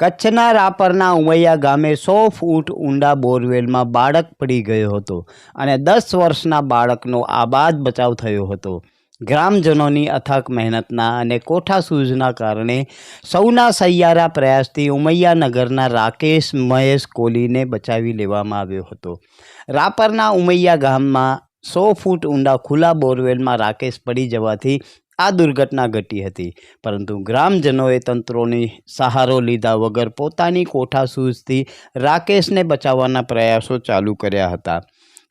કચ્છના રાપરના ઉમૈયા ગામે સો ફૂટ ઊંડા બોરવેલમાં બાળક પડી ગયો હતો અને દસ વર્ષના બાળકનો આબાદ બચાવ થયો હતો. ગ્રામજનોની અથાક મહેનતના અને કોઠા સૂઝના કારણે સૌના સૈયારા પ્રયાસથી ઉમૈયાનગરના રાકેશ મહેશ કોહલીને બચાવી લેવામાં આવ્યો હતો. રાપરના ઉમૈયા ગામમાં સો ફૂટ ઊંડા ખુલ્લા બોરવેલમાં રાકેશ પડી જવાથી આ દુર્ઘટના ઘટી હતી. પરંતુ ગ્રામજનોએ તંત્રોની સહારો લીધા વગર પોતાની કોઠાસૂઝથી રાકેશને બચાવવાના પ્રયાસો ચાલુ કર્યા હતા.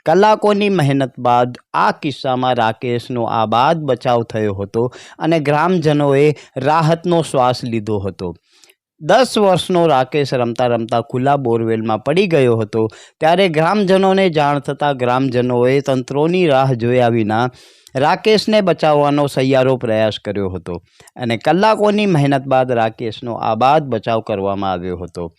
કલાકોની મહેનત બાદ આ કિસ્સામાં રાકેશનો આ બાદ બચાવ થયો હતો અને ગ્રામજનોએ રાહતનો શ્વાસ લીધો હતો. દસ વર્ષનો રાકેશ રમતા રમતા ખુલ્લા બોરવેલમાં પડી ગયો હતો. ત્યારે ગ્રામજનોને જાણ થતાં ગ્રામજનોએ તંત્રોની રાહ જોયા વિના રાકેશને બચાવવાનો સહિયારો પ્રયાસ કર્યો હતો અને કલાકોની મહેનત બાદ રાકેશનો આબાદ બચાવ કરવામાં આવ્યો હતો.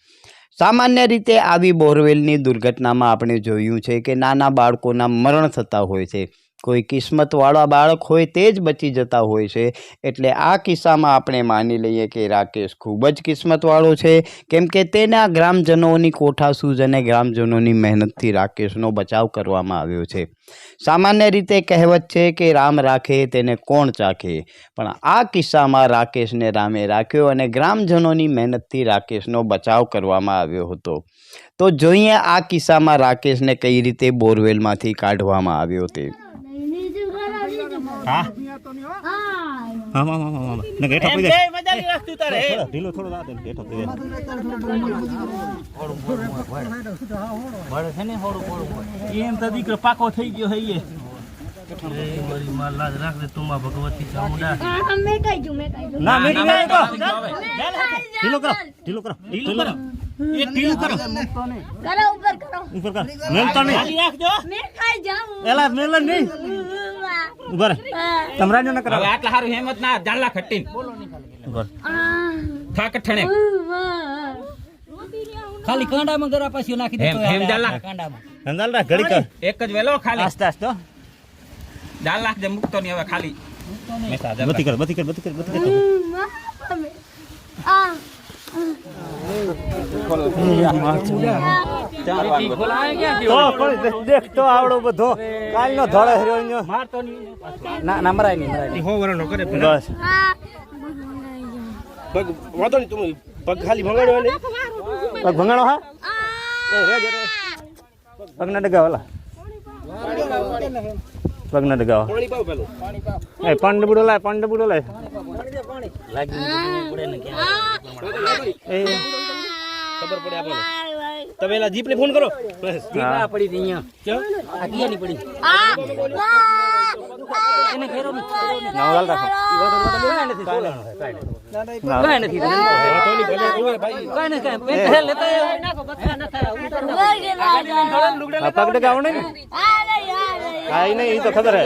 સામાન્ય રીતે આવી બોરવેલની દુર્ઘટનામાં આપણે જોયું છે કે નાના બાળકોના મરણ થતા હોય છે. કોઈ કિસ્મતવાળા બાળક હોય તે જ બચી જતા હોય છે. એટલે આ કિસ્સામાં આપણે માની લઈએ કે રાકેશ ખૂબ જ કિસ્મતવાળો છે. કેમ કે તેના ગ્રામજનોની કોઠાસૂઝ અને ગ્રામજનોની મહેનતથી રાકેશનો બચાવ કરવામાં આવ્યો છે. સામાન્ય રીતે કહેવત છે કે રામ રાખે તેને કોણ ચાખે? પણ આ કિસ્સામાં રાકેશને રામે રાખ્યો અને ગ્રામજનોની મહેનતથી રાકેશનો બચાવ કરવામાં આવ્યો હતો. તો જોઈએ આ કિસ્સામાં રાકેશને કઈ રીતે બોરવેલમાંથી કાઢવામાં આવ્યો તે. હા હા હા હા હા હા ને ગેઠો પી દે થોડો ઢીલો થોડો દા દે ગેઠો પી દે એમ તો દીકરો પાકો થઈ ગયો હા ના તો ઢીલો ઢીલો કરો ઢીલો કરો ઢીલો કરો કરો કરો ઉપર કરો ઉપર કર મેલતા નહીં મેં ખાઈ જાઉં એલા મેલ નહીં ઉપર તમરાજો ન કરો હવે આટલા હારું હેમત ના જાણલા ખટ્ટીન. ઉપર થાક ઠણે ખાલી કાંડામાં ગરા પાછી નાખી દેતો હેમ જાલા કાંડામાં. અંદાલ રા ઘડી કર. એક જ વેલો ખાલી. આસ્તે આસ્તે. જાલ નાખ દે મૂકતો નહીં હવે ખાલી. બધી કર બધી કર બધી કર બધી કર. આ. તો પણ દેખ- દેખ તો આવડો બધો. કાલનો ધોળે હર્યો ના ના મરાય નહીં મરાય નહીં. હો વરણો કરે બસ. પગ વાંધો નહીં તમે પગ ખાલી ભગાડ્યો ને પગ ભંગાણો હા? પગ ના ડગાવ ઓલા પગ ના ડગાવ પાણી પાવ પેલું. એ પંડ બુડો લાય પંડ બુડો લાય. એ. ખબર પડે આપણને તમે એલા જીપને ફોન કરો. બસ. હા. પડી હતી અહીંયા. આ કિયાની પડી? એને ઘેરો ના ઓલાલ રાખો. કાંઈ નથી. ના. કાંઈ નથી વાંધો નહીં ભલે ઓર ભાઈ. કાઈ નથી કાઈ. પેન લેતા નાખો બચ્ચા ન થાય આ પગ ડગાવ નહીં ને? હા એ નહીં એ તો ખબર હે.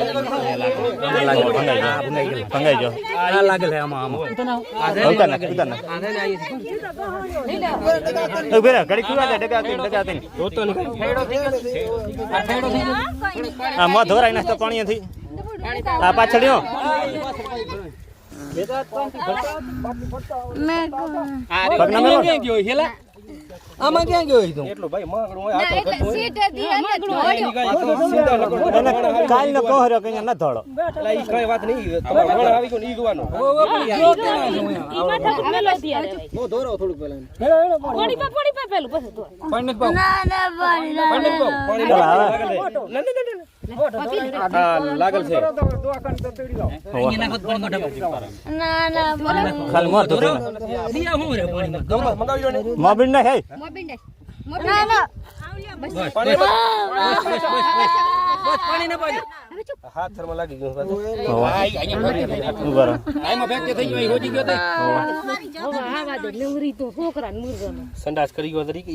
ભંગાઈ ગયો. આ લાગે છે આમાં આમાં ઉતાર નાખ ઉતાર નાખ એ ઊભી રહે, ઘડી ખુલ્લા જાય ડગાતી ને ડગાતી ને. આ મોં ધોરાઈ આ પગના ગયો હેલા. આમાં ક્યાં ગયો તું? એટલો ભાઈ માંગણો હોય આ તો સીટે અને લગો એને કાલનો કોહર્યો કે ન ધોળો એટલે ઈ કઈ વાત નહીં તમારે આવી ગયો ને ઈ જોવાનું. ના ના પાણી ના પાણી. ના, ના, ના, ના. પાણી મોઢામાં. ના ના ખાલી મોં ધોતો દિયા હું રે પાણીમાં ગમલા મંગાવી લો ને મોં બીન નાખ, ના ના પાણી બસ પાણી ના પાડી હાથ થરમાં લાગી ગયો. સંડાસ કરી ગયો તરીકે